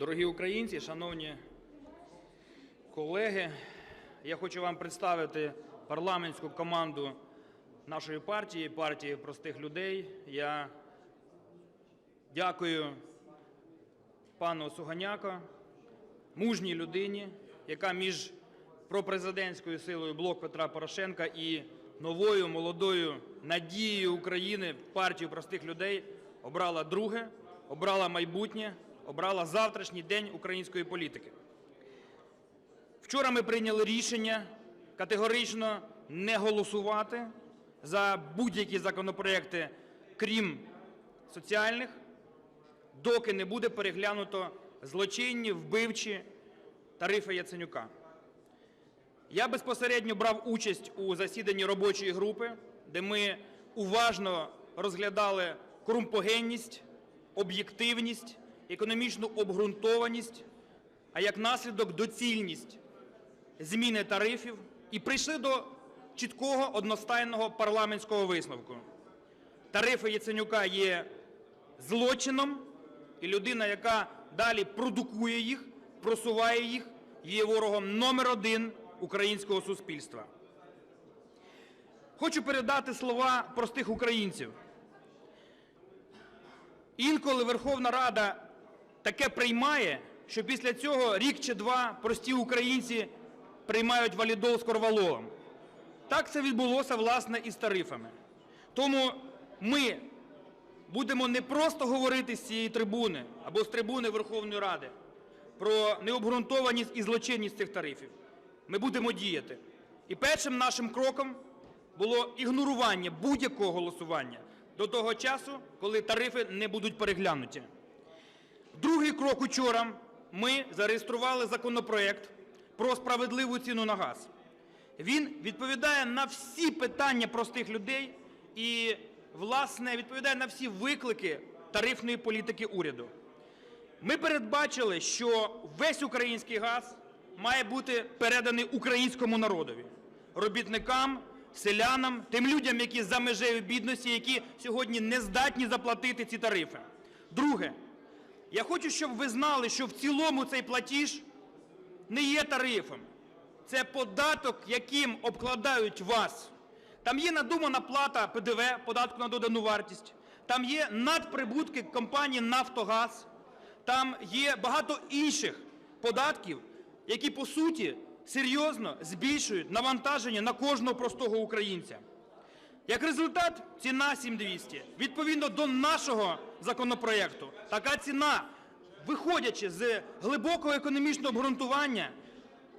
Дорогі українці, шановні колеги, я хочу вам представити парламентську команду нашої партії, партії простих людей. Я дякую пану Суганяко, мужній людині, яка між пропрезидентською силою «Блок Петра Порошенка» і новою молодою надією України партію простих людей обрала друге, обрала майбутнє, обрала завтрашній день української політики. Вчора ми прийняли рішення категорично не голосувати за будь-які законопроекти, крім соціальних, доки не буде переглянуто злочинні, вбивчі тарифи Яценюка. Я безпосередньо брав участь у засіданні робочої групи, де ми уважно розглядали корумпогенність, об'єктивність, економічну обґрунтованість, а як наслідок доцільність зміни тарифів і прийшли до чіткого одностайного парламентського висновку. Тарифи Яценюка є злочином, і людина, яка далі продукує їх, просуває їх, є ворогом номер один українського суспільства. Хочу передати слова простих українців. Інколи Верховна Рада таке приймає, що після цього рік чи два прості українці приймають валідол з корвалолом. Так це відбулося, власне, і з тарифами. Тому ми будемо не просто говорити з цієї трибуни або з трибуни Верховної Ради про необґрунтованість і злочинність цих тарифів. Ми будемо діяти. І першим нашим кроком було ігнорування будь-якого голосування до того часу, коли тарифи не будуть переглянуті. Другий крок учора ми зареєстрували законопроект про справедливу ціну на газ. Він відповідає на всі питання простих людей і, власне, відповідає на всі виклики тарифної політики уряду. Ми передбачили, що весь український газ має бути переданий українському народові, робітникам, селянам, тим людям, які за межею бідності, які сьогодні не здатні заплатити ці тарифи. Друге. Я хочу, щоб ви знали, що в цілому цей платіж не є тарифом. Це податок, яким обкладають вас. Там є надумана плата ПДВ, податку на додану вартість, там є надприбутки компанії «Нафтогаз», там є багато інших податків, які, по суті, серйозно збільшують навантаження на кожного простого українця. Як результат, ціна 7200. Відповідно до нашого законопроекту, така ціна, виходячи з глибокого економічного обґрунтування,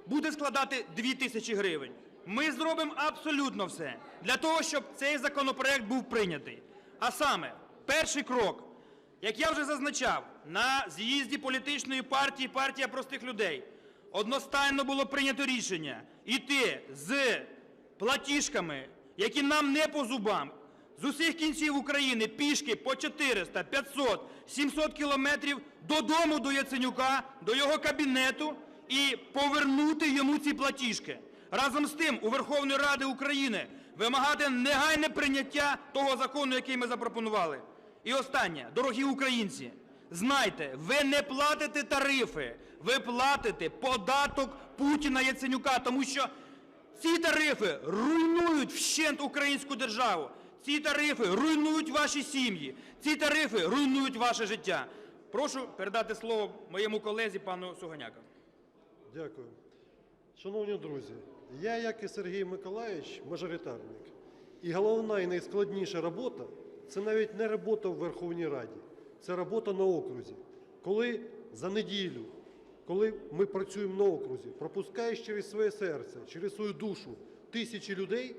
буде складати 2 тисячі гривень. Ми зробимо абсолютно все для того, щоб цей законопроект був прийнятий. А саме, перший крок, як я вже зазначав, на з'їзді політичної партії «Партія простих людей» одностайно було прийнято рішення йти з платіжками, які нам не по зубам, з усіх кінців України пішки по 400, 500, 700 кілометрів додому до Яценюка, до його кабінету і повернути йому ці платіжки. Разом з тим у Верховної Ради України вимагати негайне прийняття того закону, який ми запропонували. І останнє. Дорогі українці, знайте, ви не платите тарифи, ви платите податок Путіна Яценюка, тому що ці тарифи руйнують вщент українську державу. Ці тарифи руйнують ваші сім'ї. Ці тарифи руйнують ваше життя. Прошу передати слово моєму колезі пану Суганяку. Дякую. Шановні друзі, я, як і Сергій Миколаївич, мажоритарник. І головна і найскладніша робота це навіть не робота в Верховній Раді, це робота на окрузі. Коли за неділю, коли ми працюємо на окрузі, пропускаєш через своє серце, через свою душу тисячі людей,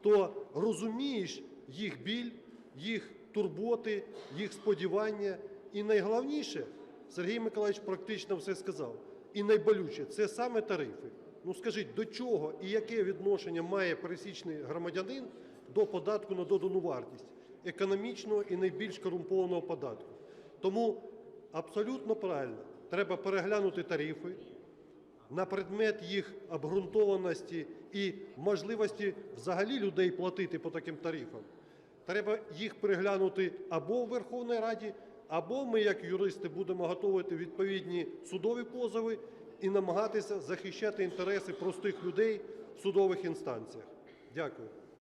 то розумієш їх біль, їх турботи, їх сподівання. І найголовніше, Сергій Миколаївич практично все сказав, і найболюче це саме тарифи. Ну скажіть, до чого і яке відношення має пересічний громадянин до податку на додану вартість, економічного і найбільш корумпованого податку? Тому абсолютно правильно, треба переглянути тарифи, на предмет їх обґрунтованості і можливості взагалі людей платити по таким тарифам. Треба їх переглянути або в Верховній Раді, або ми, як юристи, будемо готувати відповідні судові позови і намагатися захищати інтереси простих людей в судових інстанціях. Дякую.